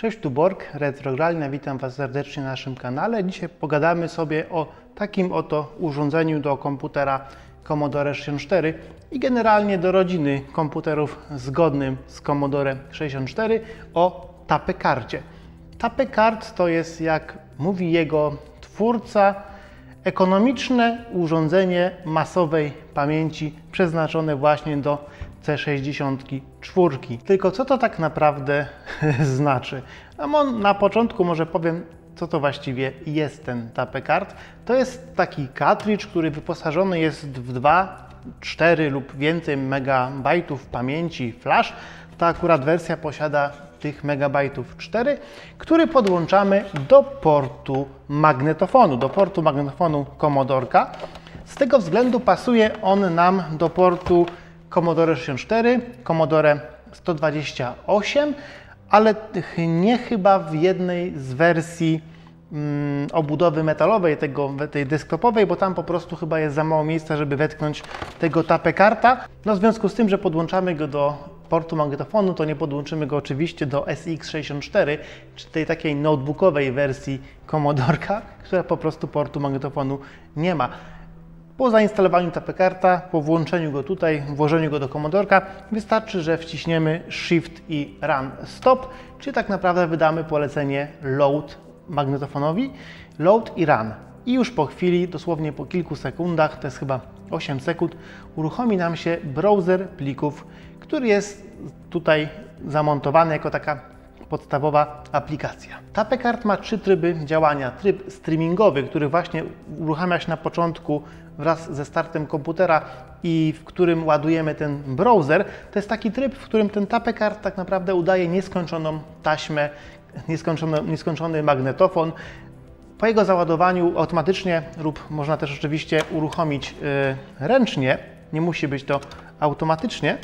Cześć, tu Borg, witam Was serdecznie na naszym kanale. Dzisiaj pogadamy sobie o takim oto urządzeniu do komputera Commodore 64 i generalnie do rodziny komputerów zgodnym z Commodore 64 o tapekarcie. Tapekart to jest, jak mówi jego twórca, ekonomiczne urządzenie masowej pamięci przeznaczone właśnie do C64. Tylko co to tak naprawdę znaczy? Mo- na początku może powiem, co to właściwie jest ten tapekart. To jest taki cartridge, który wyposażony jest w 2, 4 lub więcej megabajtów pamięci flash. Ta akurat wersja posiada tych megabajtów 4, który podłączamy do portu magnetofonu, do portu magnetofonu Commodorka. Z tego względu pasuje on nam do portu Commodore 64, Commodore 128, ale nie chyba w jednej z wersji mm, obudowy metalowej, tego, tej desktopowej, bo tam po prostu chyba jest za mało miejsca, żeby wetknąć tego tapekarta. No w związku z tym, że podłączamy go do portu magnetofonu, to nie podłączymy go oczywiście do SX64, czy tej takiej notebookowej wersji Commodorka, która po prostu portu magnetofonu nie ma. Po zainstalowaniu tapekarta, po włączeniu go tutaj, włożeniu go do komodorka, wystarczy, że wciśniemy Shift i Run Stop, czyli tak naprawdę wydamy polecenie Load magnetofonowi, Load i Run. I już po chwili, dosłownie po kilku sekundach, to jest chyba 8 sekund, uruchomi nam się browser plików, który jest tutaj zamontowany jako taka podstawowa aplikacja. Tapekart ma trzy tryby działania. Tryb streamingowy, który właśnie uruchamia się na początku wraz ze startem komputera i w którym ładujemy ten browser. To jest taki tryb, w którym ten tapekart tak naprawdę udaje nieskończoną taśmę, nieskończony, nieskończony magnetofon. Po jego załadowaniu automatycznie lub można też oczywiście uruchomić yy, ręcznie, nie musi być to automatycznie.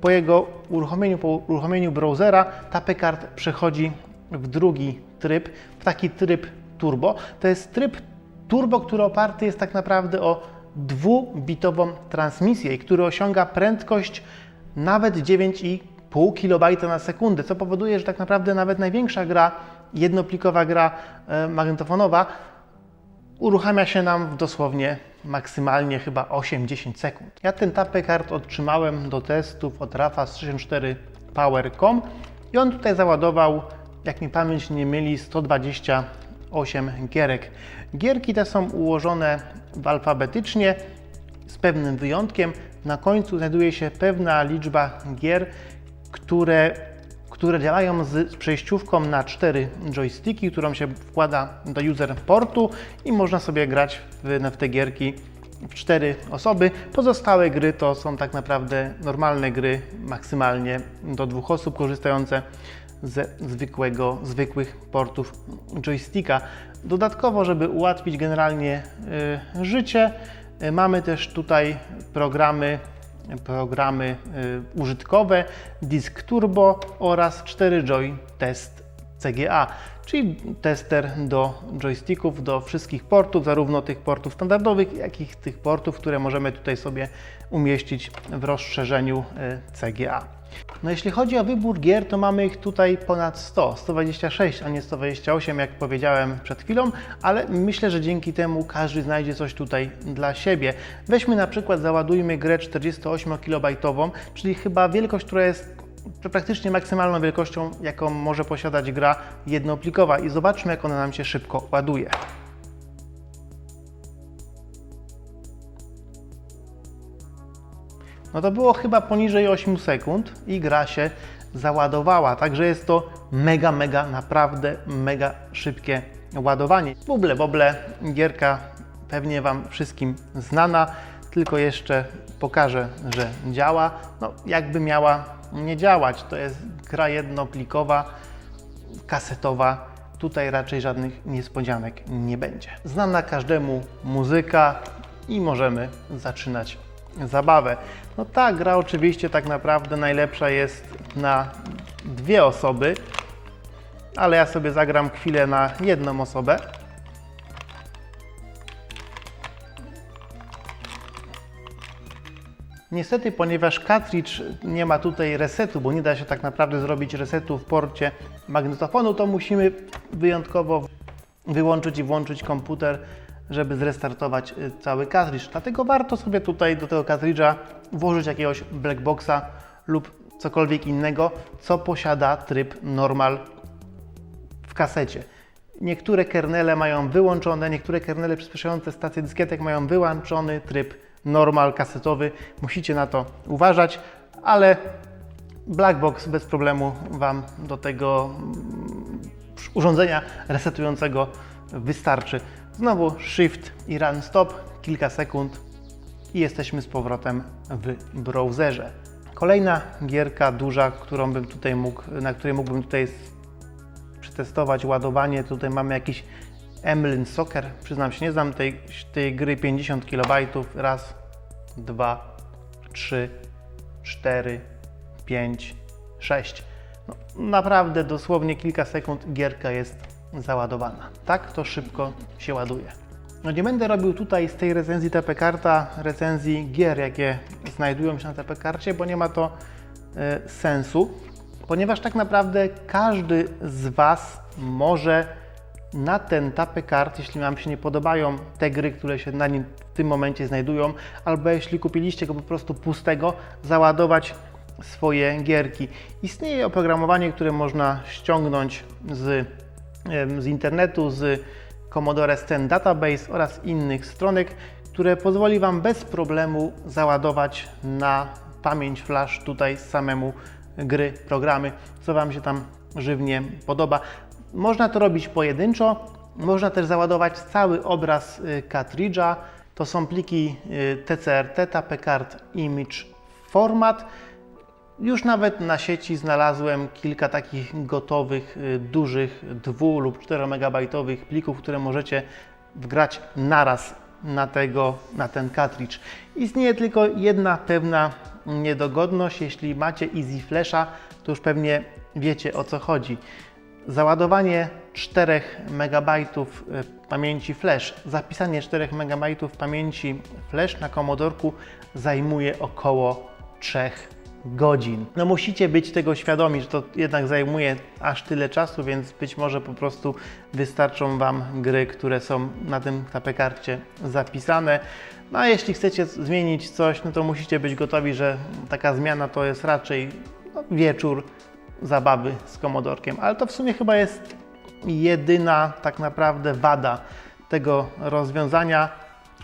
Po jego uruchomieniu, po uruchomieniu browsera, Tapekart przechodzi w drugi tryb, w taki tryb turbo. To jest tryb turbo, który oparty jest tak naprawdę o dwubitową transmisję i który osiąga prędkość nawet 9,5 kB na sekundę, co powoduje, że tak naprawdę nawet największa gra, jednoplikowa gra e, magnetofonowa uruchamia się nam w dosłownie maksymalnie chyba 8-10 sekund. Ja ten tapekart otrzymałem do testów od Rafa z 64 Power.com i on tutaj załadował, jak mi pamięć nie myli, 128 gierek. Gierki te są ułożone alfabetycznie z pewnym wyjątkiem. Na końcu znajduje się pewna liczba gier, które które działają z, przejściówką na cztery joysticki, którą się wkłada do user portu i można sobie grać w, w te gierki w cztery osoby. Pozostałe gry to są tak naprawdę normalne gry, maksymalnie do dwóch osób korzystające ze zwykłego, zwykłych portów joysticka. Dodatkowo, żeby ułatwić generalnie y, życie, y, mamy też tutaj programy programy y, użytkowe Disk Turbo oraz 4Joy Test CGA, czyli tester do joysticków, do wszystkich portów, zarówno tych portów standardowych, jak i tych portów, które możemy tutaj sobie umieścić w rozszerzeniu y, CGA. No jeśli chodzi o wybór gier, to mamy ich tutaj ponad 100, 126, a nie 128, jak powiedziałem przed chwilą, ale myślę, że dzięki temu każdy znajdzie coś tutaj dla siebie. Weźmy na przykład, załadujmy grę 48 KB, czyli chyba wielkość, która jest praktycznie maksymalną wielkością, jaką może posiadać gra jednoplikowa i zobaczmy, jak ona nam się szybko ładuje. No to było chyba poniżej 8 sekund i gra się załadowała. Także jest to mega, mega, naprawdę mega szybkie ładowanie. Buble, boble, gierka pewnie Wam wszystkim znana, tylko jeszcze pokażę, że działa. No, jakby miała nie działać, to jest gra jednoplikowa, kasetowa. Tutaj raczej żadnych niespodzianek nie będzie. Znana każdemu muzyka i możemy zaczynać zabawę. No ta gra oczywiście tak naprawdę najlepsza jest na dwie osoby, ale ja sobie zagram chwilę na jedną osobę. Niestety, ponieważ cartridge nie ma tutaj resetu, bo nie da się tak naprawdę zrobić resetu w porcie magnetofonu, to musimy wyjątkowo wyłączyć i włączyć komputer, żeby zrestartować y, cały cartridge. Dlatego warto sobie tutaj do tego cartridge'a włożyć jakiegoś blackboxa lub cokolwiek innego, co posiada tryb normal w kasecie. Niektóre kernele mają wyłączone, niektóre kernele przyspieszające stacje dyskietek mają wyłączony tryb normal kasetowy. Musicie na to uważać, ale Blackbox bez problemu Wam do tego mm, urządzenia resetującego wystarczy. Znowu Shift i Run Stop, kilka sekund i jesteśmy z powrotem w browserze. Kolejna gierka duża, którą bym tutaj mógł, na której mógłbym tutaj przetestować ładowanie. Tutaj mamy jakiś Emlyn Soccer. Przyznam się, nie znam tej, tej gry 50 KB. Raz, dwa, trzy, cztery, pięć, sześć. No, naprawdę dosłownie kilka sekund gierka jest załadowana. Tak to szybko się ładuje. No nie będę robił tutaj z tej recenzji TP Karta recenzji gier, jakie znajdują się na TP Karcie, bo nie ma to e, sensu, ponieważ tak naprawdę każdy z Was może na ten TP Kart, jeśli Wam się nie podobają te gry, które się na nim w tym momencie znajdują, albo jeśli kupiliście go po prostu pustego, załadować swoje gierki. Istnieje oprogramowanie, które można ściągnąć z, z internetu, z Commodore Scan Database oraz innych stronek, które pozwoli Wam bez problemu załadować na pamięć flash tutaj samemu gry, programy, co Wam się tam żywnie podoba. Można to robić pojedynczo, można też załadować cały obraz y, cartridge'a. To są pliki y, TCRT, TAPCard Image Format. Już nawet na sieci znalazłem kilka takich gotowych, y, dużych 2 lub 4 megabajtowych plików, które możecie wgrać naraz na, tego, na ten cartridge. Istnieje tylko jedna pewna niedogodność. Jeśli macie Easy Flasha, to już pewnie wiecie o co chodzi. Załadowanie 4 MB pamięci flash, zapisanie 4 MB pamięci flash na komodorku zajmuje około 3 godzin. No musicie być tego świadomi, że to jednak zajmuje aż tyle czasu, więc być może po prostu wystarczą Wam gry, które są na tym tapekarcie zapisane. No a jeśli chcecie zmienić coś, no to musicie być gotowi, że taka zmiana to jest raczej no, wieczór zabawy z komodorkiem, ale to w sumie chyba jest jedyna tak naprawdę wada tego rozwiązania.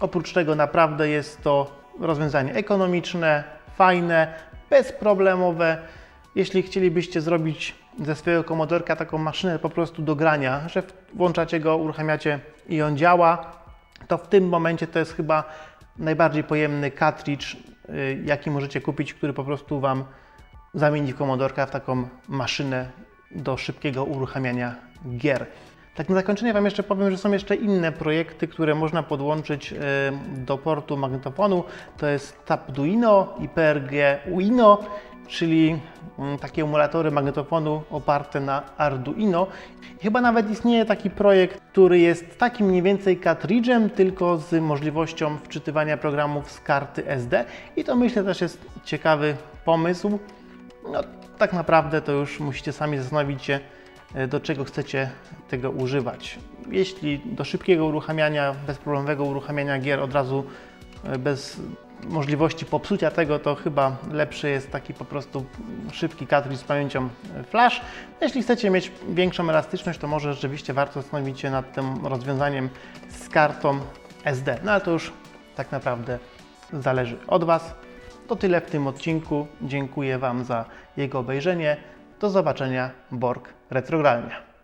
Oprócz tego naprawdę jest to rozwiązanie ekonomiczne, fajne, bezproblemowe. Jeśli chcielibyście zrobić ze swojego komodorka taką maszynę po prostu do grania, że włączacie go, uruchamiacie i on działa, to w tym momencie to jest chyba najbardziej pojemny cartridge, y, jaki możecie kupić, który po prostu Wam zamieni komodorka w taką maszynę do szybkiego uruchamiania gier. Tak na zakończenie Wam jeszcze powiem, że są jeszcze inne projekty, które można podłączyć y, do portu magnetofonu. To jest Tapduino i PRG Uino, czyli mm, takie emulatory magnetofonu oparte na Arduino. Chyba nawet istnieje taki projekt, który jest takim mniej więcej cartridge'em, tylko z możliwością wczytywania programów z karty SD i to myślę też jest ciekawy pomysł. No, tak naprawdę to już musicie sami zastanowić się, e, do czego chcecie tego używać. Jeśli do szybkiego uruchamiania, bezproblemowego uruchamiania gier od razu e, bez możliwości popsucia tego, to chyba lepszy jest taki po prostu szybki cartridge z pamięcią e, flash. Jeśli chcecie mieć większą elastyczność, to może rzeczywiście warto zastanowić się nad tym rozwiązaniem z kartą SD. No ale to już tak naprawdę zależy od Was. To tyle w tym odcinku. Dziękuję Wam za jego obejrzenie. Do zobaczenia, Borg Retrogralnia.